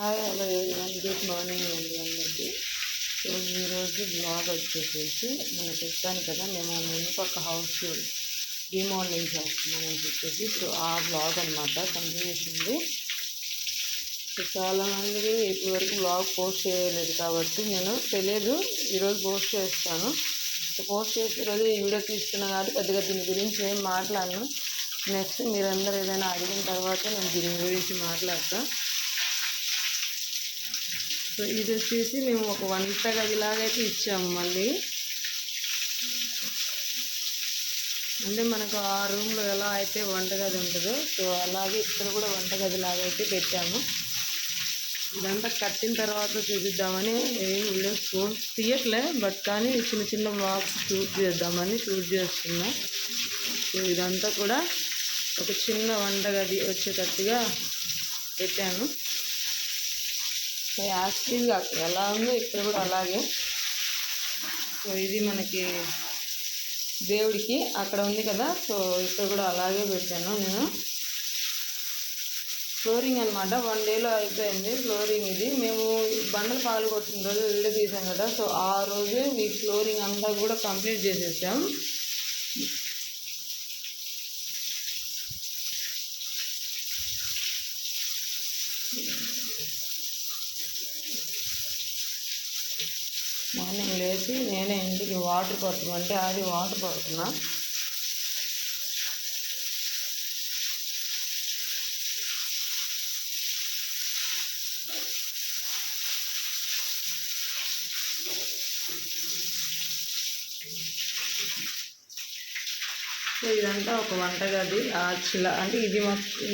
Hi hello everyone good morning అండి అందరికీ. So ఈరోజు బ్లాగ్ వచ్చేసేసి మనం చెప్పాను కదా మేము మునుపక్క హౌస్ రీమోడలింగ్ చేస్తున్నామని చెప్పేసి. సో ఆ బ్లాగ్ అనమాట కంటిన్యూషన్ది సో చాలామంది ఇప్పటివరకు బ్లాగ్ పోస్ట్ చేయలేదు కాబట్టి నేను తెలియదు. ఈరోజు పోస్ట్ చేస్తాను. సో పోస్ట్ చేసే రోజు ఈ వీడియో తీస్తున్నా కాబట్టి పెద్దగా దీని గురించి ఏం మాట్లాడను. నెక్స్ట్ మీరందరూ ఏదైనా అడిగిన తర్వాత నేను దీని గురించి మాట్లాడతాను సో ఇది వచ్చేసి మేము ఒక వంట గదిలాగా అయితే ఇచ్చాము మళ్ళీ. అంటే మనకు ఆ రూమ్లో ఎలా అయితే వంటగది ఉంటుందో సో అలాగే ఇక్కడ కూడా వంటగది లాగా అయితే పెట్టాము. ఇదంతా కట్టిన తర్వాత చూపిద్దామని ఏం వీడియోస్ పోస్ట్ తీయట్లే బట్ కానీ చిన్న చిన్న బ్లాగ్స్ షూట్ చేద్దామని షూట్ చేస్తున్నా. సో ఇదంతా కూడా ఒక చిన్న వంటగది వచ్చేటట్టుగా పెట్టాను. యాక్టివ్గా అక్కడ ఎలా ఉందో ఇక్కడ కూడా అలాగే. సో ఇది మనకి దేవుడికి అక్కడ ఉంది కదా. సో ఇక్కడ కూడా అలాగే పెట్టాను నేను. ఫ్లోరింగ్ అనమాట వన్ డేలో అయిపోయింది ఫ్లోరింగ్ ఇది. మేము బండలు పగలు కొట్టిన రోజు వీడియో తీసాం కదా. సో ఆ రోజు ఈ ఫ్లోరింగ్ అంతా కూడా కంప్లీట్ చేసేసాం. మార్నింగ్ నేనే ఇంటికి వాటర్ పడుతున్నా. అది వాటర్ పడుతున్నా. సో ఇదంతా ఒక వంటగది ఆ చిల అంటే ఇది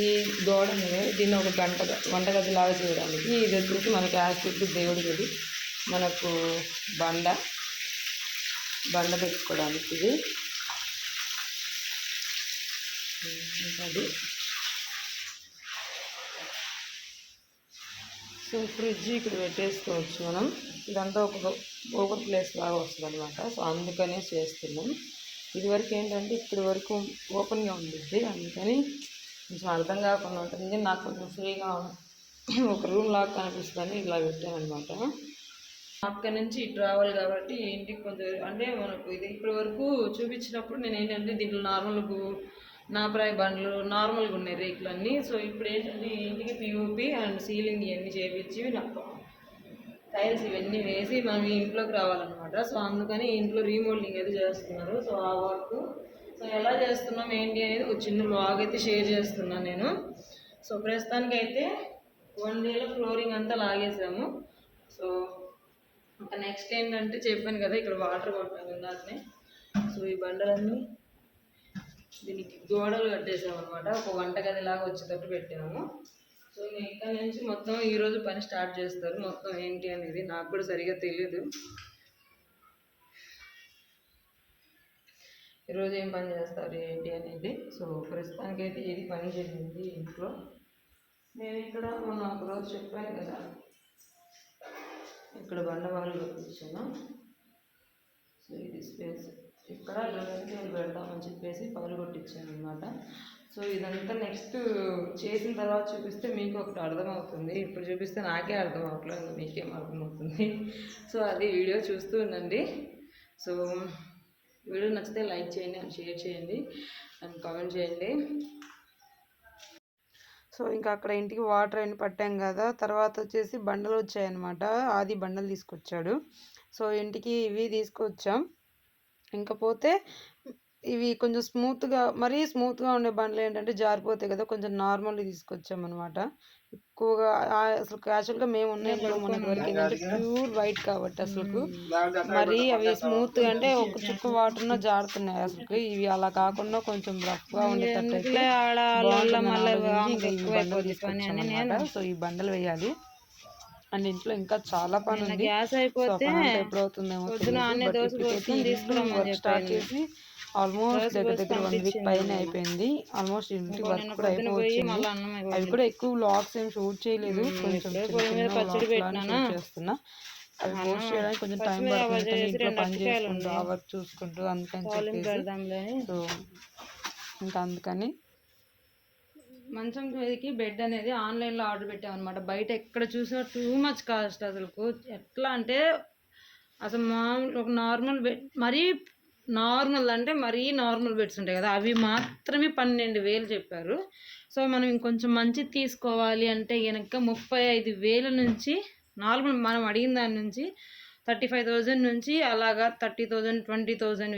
ఈ గోడ మీద దీన్ని ఒక గంట వంటగది లాగా చేయడానికి ఇది వచ్చేసి మనకి యాసిడ్ దేవుడి గది మనకు బండ బండ పెట్టుకోవడానికి ఇది. అది సో ఫ్రిడ్జ్ ఇక్కడ పెట్టేసుకోవచ్చు మనం. ఇదంతా ఒక ఓవర్ ప్లేస్ లాగా వస్తుంది అనమాట సో అందుకనే చేస్తున్నాం. ఇదివరకు ఏంటంటే ఇప్పటి వరకు ఓపెన్గా ఉండిద్ది. అందుకని కొంచెం అర్థం కాకుండా ఉంటుంది. నాకు కొంచెం ఫ్రీగా ఒక రూమ్ లాగా కనిపిస్తుంది ఇలా పెట్టాను అనమాట అక్కడి నుంచి ఇటు రావాలి కాబట్టి ఇంటికి కొంచెం అంటే మనకు ఇది ఇప్పటి వరకు చూపించినప్పుడు నేను ఏంటంటే దీంట్లో నార్మల్ నాపరాయి బండ్లు నార్మల్గా ఉన్నాయి రేకులు అన్నీ సో ఇప్పుడు ఏంటంటే ఇంటికి పిఓపి అండ్ సీలింగ్ ఇవన్నీ చేపించి నాకు. టైల్స్ ఇవన్నీ వేసి మనం ఇంట్లోకి రావాలన్నమాట. సో అందుకని ఇంట్లో రీమోల్డింగ్ అయితే చేస్తున్నారు. సో ఆ వర్క్ సో ఎలా చేస్తున్నాం ఏంటి అనేది ఒక చిన్న బ్లాగ్ అయితే షేర్ చేస్తున్నాను నేను. సో ప్రస్తుతానికి అయితే వన్ డేలో ఫ్లోరింగ్ అంతా లాగేసాము. సో ఇంకా నెక్స్ట్ ఏంటంటే చెప్పాను కదా ఇక్కడ వాటర్ కొట్టాను ఇందాకనే సో ఈ బండలన్నీ దీనికి గోడలు కట్టేసాము అనమాట ఒక వంటగది లాగా వచ్చేటట్టు పెట్టాము. సో ఇంకా ఇక్కడ నుంచి మొత్తం ఈరోజు పని స్టార్ట్ చేస్తారు. మొత్తం ఏంటి అనేది నాకు కూడా సరిగా తెలియదు ఈరోజు ఏం పని చేస్తారు ఏంటి అనేది. సో ప్రస్తుతానికి అయితే ఏది పని చేసింది ఇంట్లో. నేను ఇక్కడ మొన్న ఒకరోజు చెప్పాను కదా ఇక్కడ బండవాళ్ళు కూర్చున్నాం సో ఇది స్పేస్ ఇక్కడ డొనేషన్ పెడతామని చెప్పేసి పగలు కొట్టించాను అనమాట సో ఇదంతా నెక్స్ట్ చేసిన తర్వాత చూపిస్తే మీకు ఒకటి అర్థమవుతుంది. ఇప్పుడు చూపిస్తే నాకే అర్థం అవ్వట్లేదు మీకేం అర్థమవుతుంది? సో అది వీడియో చూస్తూ ఉండండి. సో వీడియో నచ్చితే లైక్ చేయండి అండ్ షేర్ చేయండి అండ్ కామెంట్ చేయండి. సో ఇంకా అక్కడ ఇంటికి వాటర్ అయిన పట్టాం కదా తర్వాత వచ్చేసి బండలు వచ్చాయన్నమాట. ఆది బండలు తీసుకొచ్చాడు. సో ఇంటికి ఇవి తీసుకొచ్చాం. ఇంకా పోతే ఇవి కొంచెం స్మూత్గా మరీ స్మూత్గా ఉండే బండ్లు ఏంటంటే జారిపోతాయి కదా కొంచెం నార్మల్ తీసుకొచ్చామన్నమాట. ఎక్కువగా అసలు యాక్చువల్గా మేము ఉన్నాయి మనకి వరకు ఏంటంటే ప్యూర్ వైట్ కాబట్టి అసలు మరి అవి స్మూత్గా అంటే ఒక చుక్క వాటర్ జారుతున్నాయి అసలు ఇవి అలా కాకుండా కొంచెం రఫ్గా ఉండేటట్టు సో ఈ బండలు వేయాలి. అండ్ ఇంట్లో ఇంకా చాలా పని ఉంది గ్యాస్ అయిపోతే ఎప్పుడు అవుతుందేమో స్టార్ట్ చేసి ఆల్మోస్ట్ దగ్గర దగ్గర వన్ వీక్ పైన అయిపోయింది. ఆల్మోస్ట్ ఇంటి వర్క్ కూడా అయిపోయింది అవి కూడా ఎక్కువ వ్లాగ్స్ ఏం షూట్ చేయలేదు. కొంచెం చేస్తున్నా. అవి పోస్ట్ చేయడానికి కొంచెం టైం పడుతుంది. ఇంట్లో పని చేసుకుంటూ ఆ వర్క్ చూసుకుంటూ అందుకని చెప్పేసి. సో ఇంకా అందుకని మంచం మీదకి బెడ్ అనేది ఆన్లైన్లో ఆర్డర్ పెట్టామన్నమాట. బయట ఎక్కడ చూసినా టూ మచ్ కాస్ట్ అసలు ఎట్లా అంటే అసలు మామూలు ఒక నార్మల్ బెడ్ మరీ నార్మల్ అంటే మరీ నార్మల్ బెడ్స్ ఉంటాయి కదా. అవి మాత్రమే పన్నెండు వేలు చెప్పారు. సో మనం ఇంకొంచెం మంచి తీసుకోవాలి అంటే కనుక ముప్పై ఐదు వేల నుంచి నార్మల్ మనం అడిగిన దాని నుంచి థర్టీ ఫైవ్ థౌజండ్ నుంచి అలాగా thirty thousand twenty thousand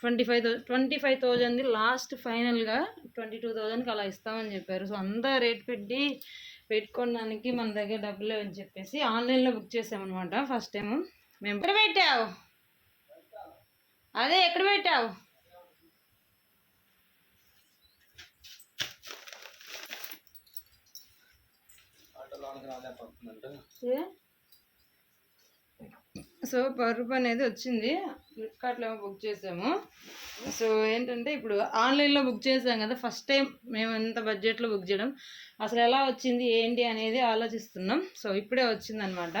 twenty five thou twenty five థౌజండ్ది last ఫైనల్గా ట్వంటీ టూ థౌజండ్కి అలా ఇస్తామని చెప్పారు. సో అంతా రేట్ పెట్టి పెట్టుకోవడానికి మన దగ్గర డబ్బులు అని చెప్పేసి ఆన్లైన్లో బుక్ చేసామన్నమాట ఫస్ట్ టైం మేము ఎక్కడ పెట్టావు? అదే ఎక్కడ పెట్టావు? ఏ? సో పరుపు అనేది వచ్చింది. ఫ్లిప్కార్ట్లో ఏమో బుక్ చేసాము. సో ఏంటంటే ఇప్పుడు ఆన్లైన్లో బుక్ చేసాం కదా ఫస్ట్ టైం మేము ఎంత బడ్జెట్లో బుక్ చేయడం. అసలు ఎలా వచ్చింది ఏంటి అనేది ఆలోచిస్తున్నాం. సో ఇప్పుడే వచ్చిందనమాట.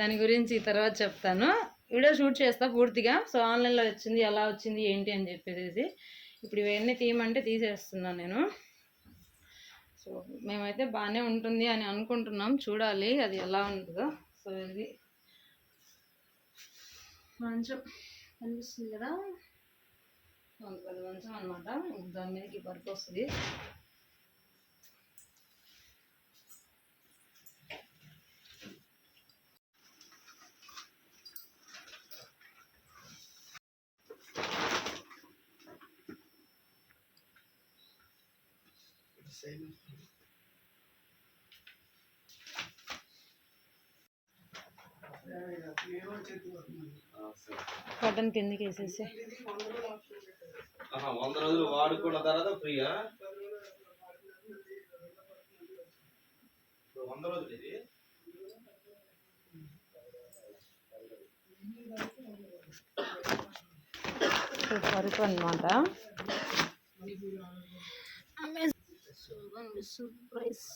దాని గురించి తర్వాత చెప్తాను. వీడియో షూట్ చేస్తా పూర్తిగా. సో ఆన్లైన్లో వచ్చింది ఎలా వచ్చింది ఏంటి అని చెప్పేసి ఇప్పుడు ఇవన్నీ తీయమంటే తీసేస్తున్నాను నేను. సో మేమైతే బాగానే ఉంటుంది అని అనుకుంటున్నాం. చూడాలి అది ఎలా ఉంటుందో. సో ఇది మంచం కనిపిస్తుంది కదా. అంత మంచం అనమాట దాని మీదకి పరుపు వస్తుంది. కటన్ కిందకి వేసేసి. వంద రోజులు వాడుకున్న తర్వాత ఫ్రీయా? వంద రోజులు ఇది? సో పరుపు అనమాట ప్రైస్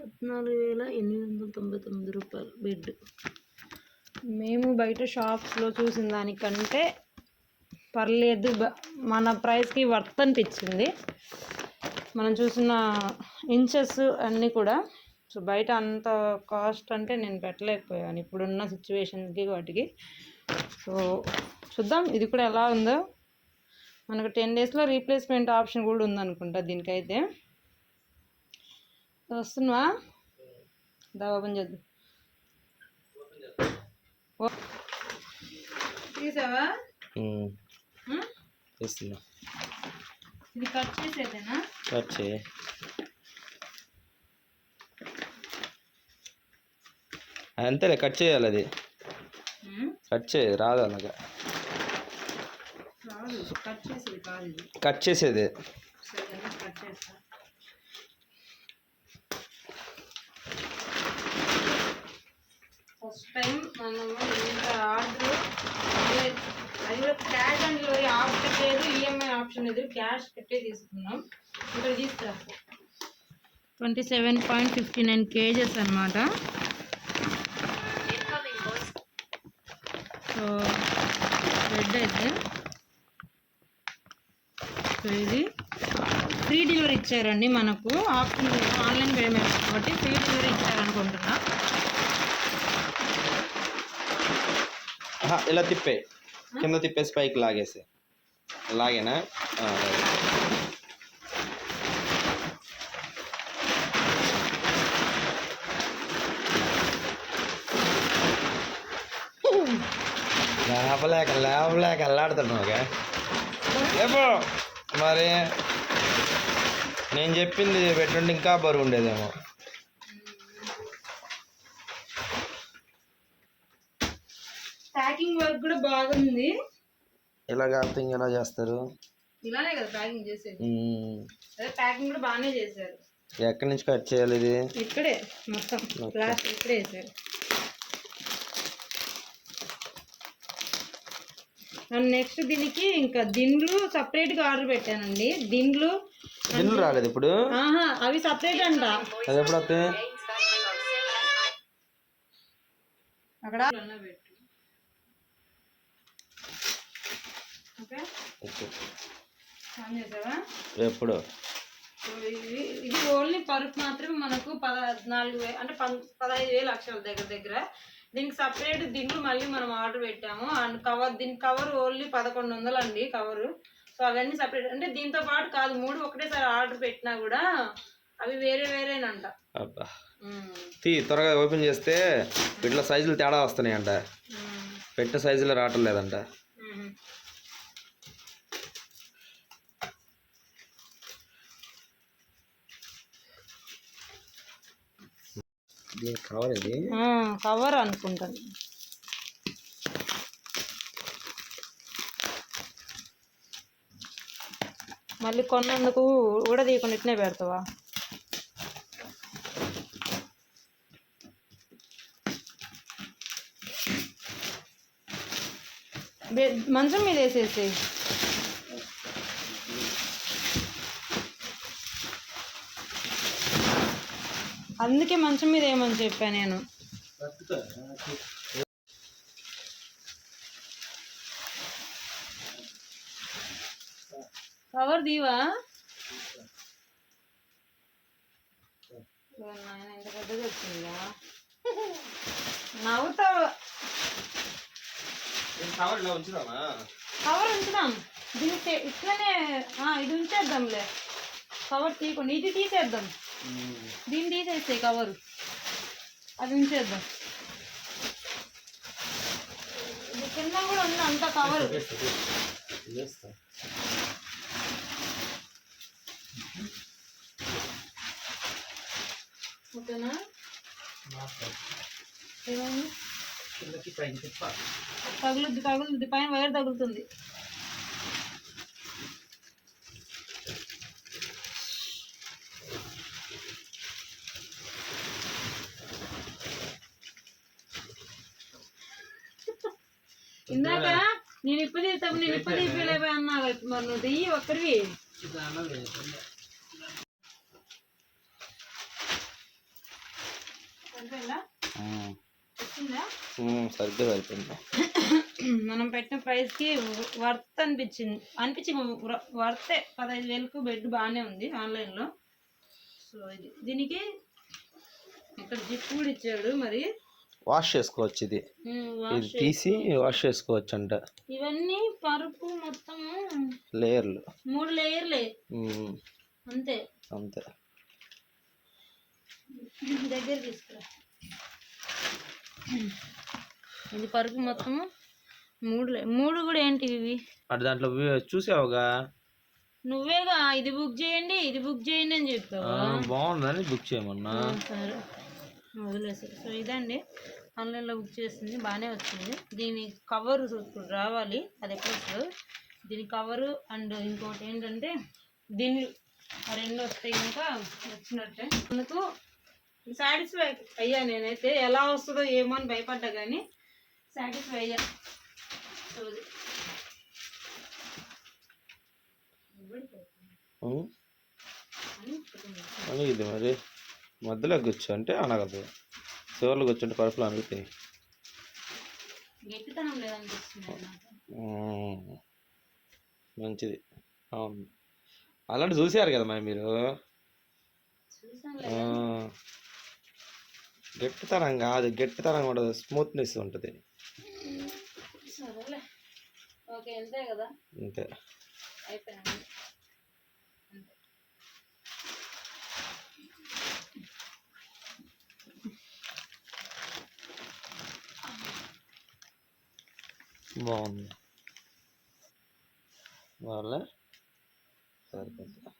పద్నాలుగు వేల ఎనిమిది వందల తొంభై తొమ్మిది రూపాయలు బెడ్. మేము బయట షాప్స్లో చూసిన దానికంటే పర్లేదు బ- మన ప్రైస్కి వర్త్ అనిపించింది. మనం చూసిన ఇంచెస్ అన్నీ కూడా సో బయట అంత కాస్ట్ అంటే నేను పెట్టలేకపోయాను. ఇప్పుడున్న సిచ్యువేషన్కి వాటికి. సో చూద్దాం ఇది కూడా ఎలా ఉందో. మనకు టెన్ డేస్లో రీప్లేస్మెంట్ ఆప్షన్ కూడా ఉందనుకుంటా దీనికైతే. వస్తున్నావా దా ఓపెన్ చేద్దాం. తీసావా? ఇది కట్ చేసేదేనా? కట్ చేయి. అంతేలే కట్ చేయాలి అది? కట్ చేయి రాదు అలాగా కట్ చేసేది కట్ చేసేది. సరే కట్ చేస్తా. ఫస్ట్ టైం మనము ఇంత ఆర్డర్. అది కూడా క్యాష్ ఆన్ డెలివరీ ఆప్షన్ లేదు ఈఎంఐ ఆప్షన్ లేదు. క్యాష్ పెట్టే తీసుకున్నాం. ఇక్కడ తీసుకురా twenty seven point fifty nine kgs అనమాట సో రెడ్ అయితే. సో ఇది ఫ్రీ డెలివరీ ఇచ్చారండి మనకు. ఆప్షన్ ఆన్లైన్ పేమెంట్ కాబట్టి ఫ్రీ డెలివరీ ఇచ్చారనుకుంటున్నా. ఇలా తిప్పే కింద తిప్పేసి పైకి లాగేసి లాగేనా ఆ, అలాగే. లేపలేక లేపలేక అల్లాడుతున్నావు ఓకే లేపో మరి నేను చెప్పింది పెట్టుంటే ఇంకా బరువు ఉండేదేమో ప్యాకింగ్ వర్క్ కూడా బాగుంది. ఇలా కాకపోతే ఇంకెలా చేస్తారు? ఇలానే కదా ప్యాకింగ్ చేసేది. అదే ప్యాకింగ్ కూడా బాగానే చేశారు. ఎక్కడి నుంచి కట్ చేయాలి ఇది? ఇక్కడే మొత్తం లాస్ట్ ఇక్కడే వేసారు నెక్స్ట్ దీనికి ఇంకా దిండ్లు సపరేట్గా ఆర్డర్ పెట్టానండి. దిండ్లు బిల్లు రాలేదు ఇప్పుడు? ఆహా అవి సపరేట్ అంట. అది ఎప్పుడు అక్కడ పెట్టు ఎప్పుడు? ఇది ఓన్లీ పరుపు మాత్రం మనకు పద్నాలుగు వే అంటే పదహైదు వేలు లక్షల దగ్గర దగ్గర. దీనికి సపరేట్ దిండ్లు మళ్ళీ మనం ఆర్డర్ పెట్టాము. అండ్ కవర్ దీని కవర్ ఓన్లీ పదకొండు వందలు అండి కవరు. సో అవన్నీ సపరేట్. అంటే దీంతో పాటు కాదు మూడు ఒకటేసారి ఆర్డర్ పెట్టినా కూడా అవి వేరే వేరేనంట. తీ త్వరగా ఓపెన్ చేస్తే ఇట్లా సైజులు తేడా వస్తున్నాయంట. ఉమ్, పెట్టే సైజులో రావటం లేదంట. కవర్ ఇది. కవర్ అనుకుంటాను మళ్ళీ కొన్నందుకు ఊడదీయకుండా ఇట్నే పెడతావా? మంచం మీద వేసేసి అందుకే మంచం మీద ఏమని చెప్పా నేను. కవర్ దీవా ఇంత పెద్దది వచ్చిందా? నవ్వుతావు? కవర్ ఉంచుదాం. దీన్ని తె- ఇట్లనే ఆ, ఇది ఉంచేద్దాంలే. కవర్ తీయకుండా ఇది తీసేద్దాం. దీన్ని తీసేస్తే కవరు. అది ఉంచేద్దాం. కింద కూడా ఉంది అంత కవర్. ఓకేనా? ఏమైంది? తగులుద్ది తగులుద్ది. పైన వైర్ తగులుతుంది. ఇందాక నేను ఇప్పుడు తీస్తాను నేను ఇప్పుడు తీపిలేవే అన్నావు మరి నువ్వు దియ్యి ఒక్కరివి సరిగ్గా సరిపోయింది. మనం పెట్టిన ప్రైస్కి వర్త్ అనిపించింది. అనిపించింది వర్తే పదహైదు వేలకు బెడ్ బాగానే ఉంది ఆన్లైన్లో సో ఇది దీనికి ఇక్కడ జిప్ కూడా ఇచ్చాడు మరి. వాష్ చేసుకోవచ్చు ఇది. ఇది తీసి వాష్ చేసుకోవచ్చు అంట ఇవన్నీ పరుపు మొత్తము లేయర్లు. మూడు లేయర్లే. అంతే. అంతే. దగ్గర తీసుకురా. ఇది పరుపు మొత్తము మూడు లే- మూడు కూడా ఏంటి ఇవి? అటు దాంట్లో చూసావుగా? నువ్వేగా ఇది బుక్ చేయండి ఇది బుక్ చేయండి అని చెప్పావు? బాగుందని బుక్ చేయమన్నా. సరే. వదిలేసి సో ఇదండి. ఆన్లైన్లో బుక్ చేసింది బాగానే వచ్చింది. దీని కవర్ ఇప్పుడు రావాలి. అది ఎప్పుడు వస్తుందో. దీని కవరు అండ్ ఇంకోటి ఏంటంటే దీన్ని ఆ రెండు వస్తాయి ఇంకా వచ్చినట్టే. అందుకు సాటిస్ఫై అయ్యా నేనైతే. ఎలా వస్తుందో ఏమో అని భయపడ్డా కానీ సాటిస్ఫై అయ్యా. ఇది. మరి. మధ్యలో గుచ్చు అంటే అనగదు చివర్లో కూర్చుంటే పరుపులు అనుగుతాయి మంచిది. అవును. అలాంటి చూసారు కదా మరి మీరు? గట్టితనం కాదు గట్టితనం కూడా స్మూత్నెస్ ఉంటుంది. అంతే. బాగుంది. వాళ్ళ సరిపోతుంది